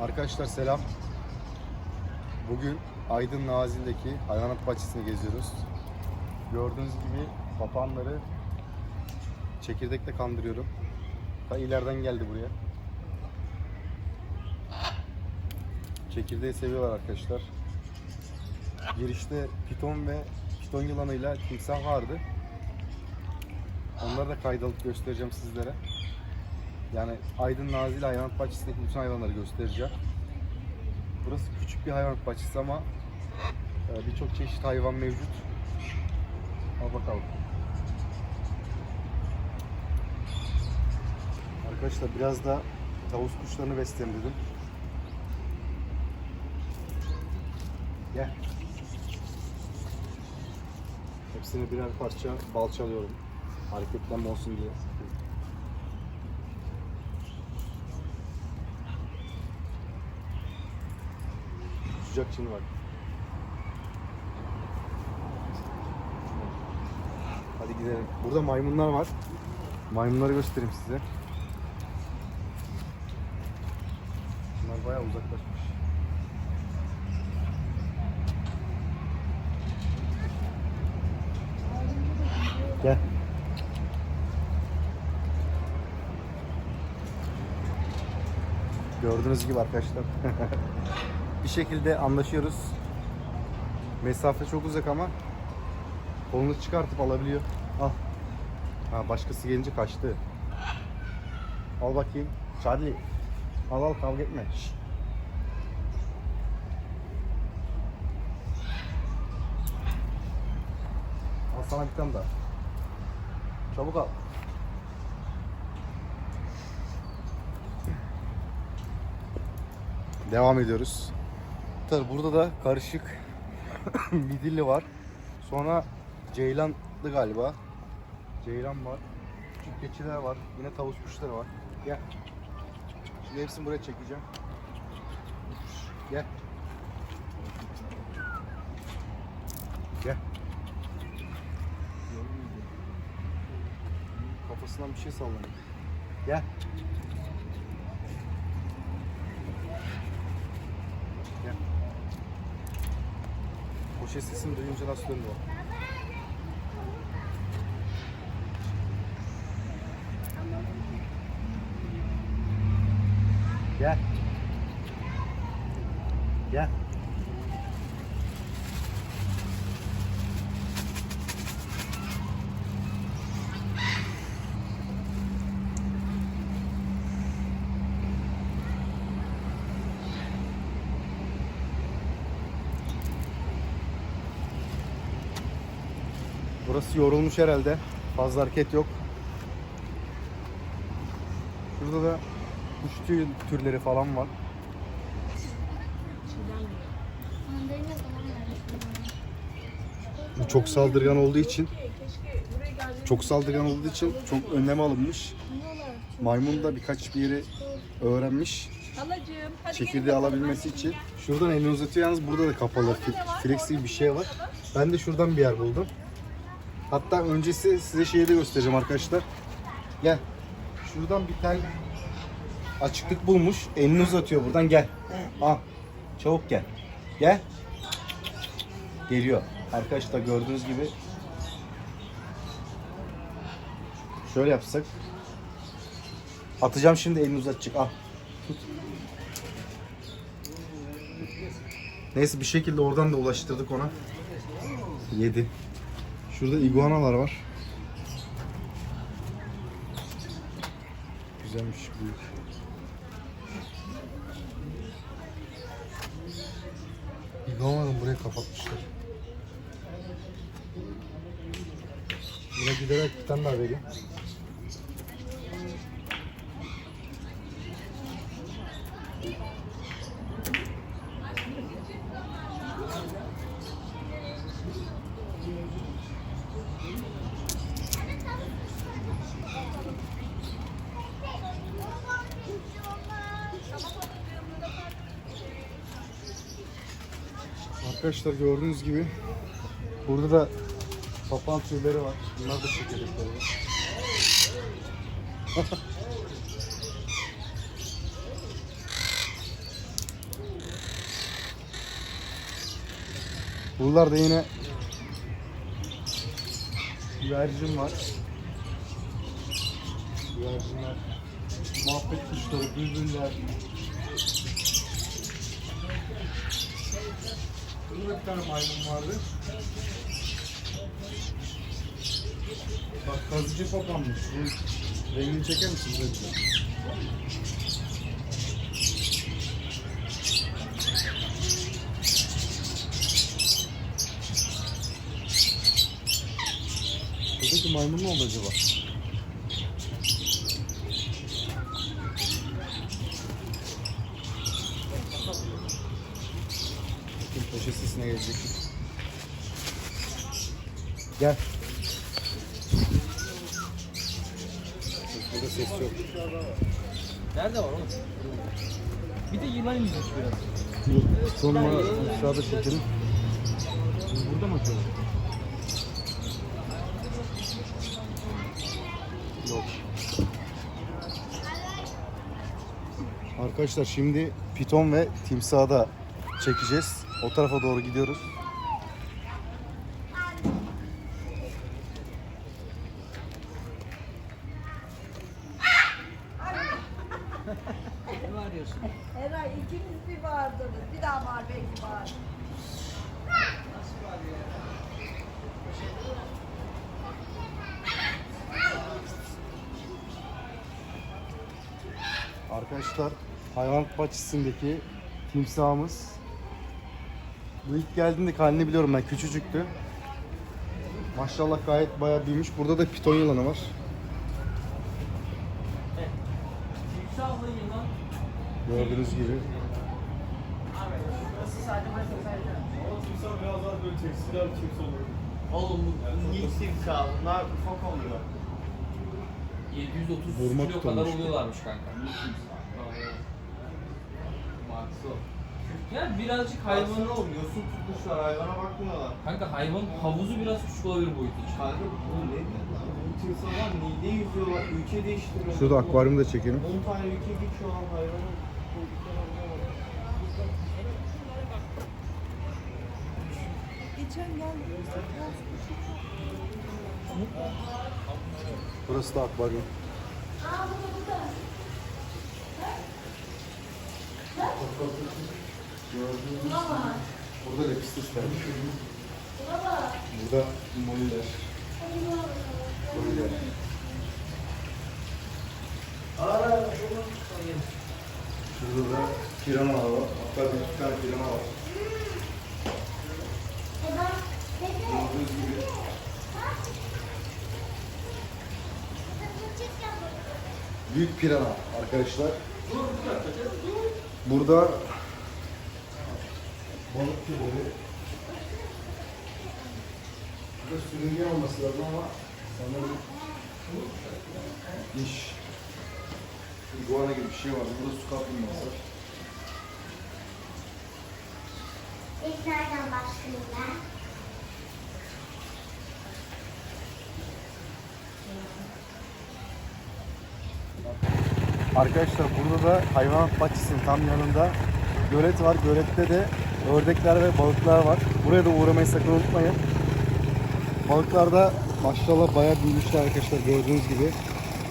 Arkadaşlar selam. Bugün Aydın Nazil'deki hayvanat bahçesini geziyoruz. Gördüğünüz gibi papağanları çekirdekle kandırıyorum. Ta ileriden geldi buraya. Çekirdeği seviyorlar arkadaşlar. Girişte piton ve piton yılanıyla timsah vardı. Onları da kaydalıp göstereceğim sizlere. Yani Aydın Nazilli Hayvanat Bahçesi'ndeki bütün hayvanları göstereceğim. Burası küçük bir hayvanat bahçesi ama e, birçok çeşit hayvan mevcut. Al bakalım. Arkadaşlar biraz da tavus kuşlarını besleyeyim dedim. Gel. Hepsine birer parça balçalıyorum. Hareketlenme olsun diye. Uçacak şimdi bak. Hadi gidelim. Burada maymunlar var. Maymunları göstereyim size. Bunlar bayağı uzaklaşmış. Gel. Gördüğünüz gibi arkadaşlar. bir şekilde anlaşıyoruz. Mesafe çok uzak ama kolunu çıkartıp alabiliyor. Al. Ha başkası gelince kaçtı. Al bakayım. Charlie. Al al kavga etme. Şşt. Al sana bir tane daha. Çabuk al. Devam ediyoruz. Tabii burada da karışık midilli var. Sonra ceylanlı galiba. Ceylan var. Küçük keçiler var. Yine tavus kuşları var. Gel. Şimdi hepsini buraya çekeceğim. Gel. Gel. Kafasından bir şey sallanıyor. Gel. Koşu sesini duyunca nasıl döndü o? Gel. Gel. Burası yorulmuş herhalde. Fazla hareket yok. Şurada da kuş türleri falan var. Çok saldırgan olduğu için çok saldırgan olduğu için çok önlem alınmış. Maymun da birkaç bir yeri öğrenmiş. Çekirdeği alabilmesi için. Şuradan elini uzatıyor yalnız burada da kapalı. Flex gibi bir şey var. Ben de şuradan bir yer buldum. Hatta öncesi size şeyi de göstereceğim arkadaşlar. Gel. Şuradan bir tel açıklık bulmuş. Elini uzatıyor buradan gel. Al. Çabuk gel. Gel. Geliyor. Arkadaşlar gördüğünüz gibi şöyle yapsak atacağım şimdi elini uzatacak. Al. Tut. Neyse bir şekilde oradan da ulaştırdık ona. Yedi. Şurada iguanalar var. Güzelmiş büyük. İguanaları buraya kapatmışlar. Buna giderek bir tane daha vereyim. arkadaşlar gördüğünüz gibi burada da papağan türleri var. Bunlar da şirketleri var. Bunlar da yine güvercin var. Güvercinler, muhabbet kuşları, bülbüller, Burada bir tane maymun vardı. Bak kazıcı papağanmış. Bunun rengini çeker misin? Güzel. Buradaki maymun ne oldu acaba? Bakayım poşet sesine gelecek. Gel. Burada ses yok. Nerede var oğlum? Bir de yılan yüzmüş biraz. Sonra aşağıda çekelim. Burada mı acaba? Yok. Arkadaşlar şimdi piton ve timsahı da çekeceğiz. O tarafa doğru gidiyoruz. Ne arıyorsun? Eray ikiniz bir bağırdınız. Bir daha bağır belki bağır. Arkadaşlar hayvanat bahçesindeki timsahımız. Bu ilk geldiğinde halini biliyorum ben küçücüktü. Maşallah gayet bayağı büyümüş. Burada da piton yılanı var. Gördüğünüz gibi. Oğlum bu Nil timsahı bunlar ufak oluyor. 730 Vurma kilo kadar oluyorlarmış kanka. Ya birazcık Hayvanı hayvanın oğlum yosun tutmuşlar hayvana bakmıyorlar. Kanka hayvan havuzu biraz küçük olabilir boyutu için. Kanka bu ne? Bu timsahlar Nil'de yüzüyorlar. Ülke değiştiriyorlar. Şurada akvaryumu da çekelim. 10 tane ülke geçiyor lan hayvanın. bu ülkelerine bak. Geçen geldi. Burası da akvaryum. Gördüğünüz gibi Burada lepistisler. Burada moliler. Moliler. Şurada da pirana var. Hatta bir iki tane pirana var. Gördüğünüz gibi Büyük pirana arkadaşlar. Burada balık türleri. Burada sürüngen olması lazım ama sanırım diş. Iguana gibi bir şey var. Burada su kaplumbağası. İlk nereden başlayayım ben? Arkadaşlar burada da hayvanat bahçesinin tam yanında gölet var. Gölette de ördekler ve balıklar var. Buraya da uğramayı sakın unutmayın. Balıklar da maşallah bayağı büyümüşler arkadaşlar gördüğünüz gibi.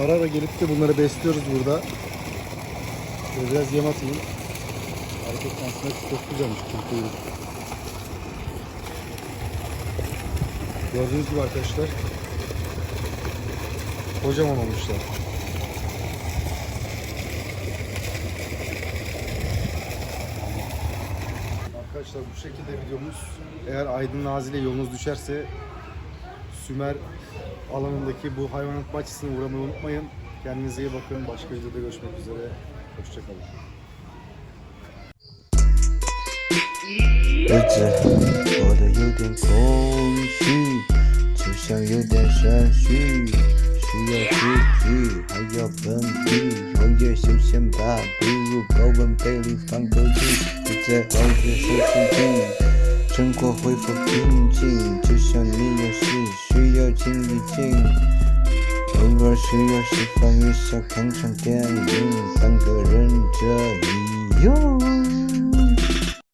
Ara ara gelip de bunları besliyoruz burada. Şöyle biraz yem atayım. Hareket aslında çok güzelmiş kuyruk. Gördüğünüz gibi arkadaşlar. Kocaman olmuşlar. arkadaşlar bu şekilde videomuz. Eğer Aydın Nazil'e yolunuz düşerse Sümer alanındaki bu hayvanat bahçesine uğramayı unutmayın. Kendinize iyi bakın. Başka videoda görüşmek üzere. Hoşçakalın. Bitte. 像有点山虚，需要自己，还要本地，偶尔休闲吧，不如高温杯里放口气，不再抱着手机机，生活恢复平静，就像你有时需要静一静。偶尔需要释放一下，看场电影，当个忍者一游。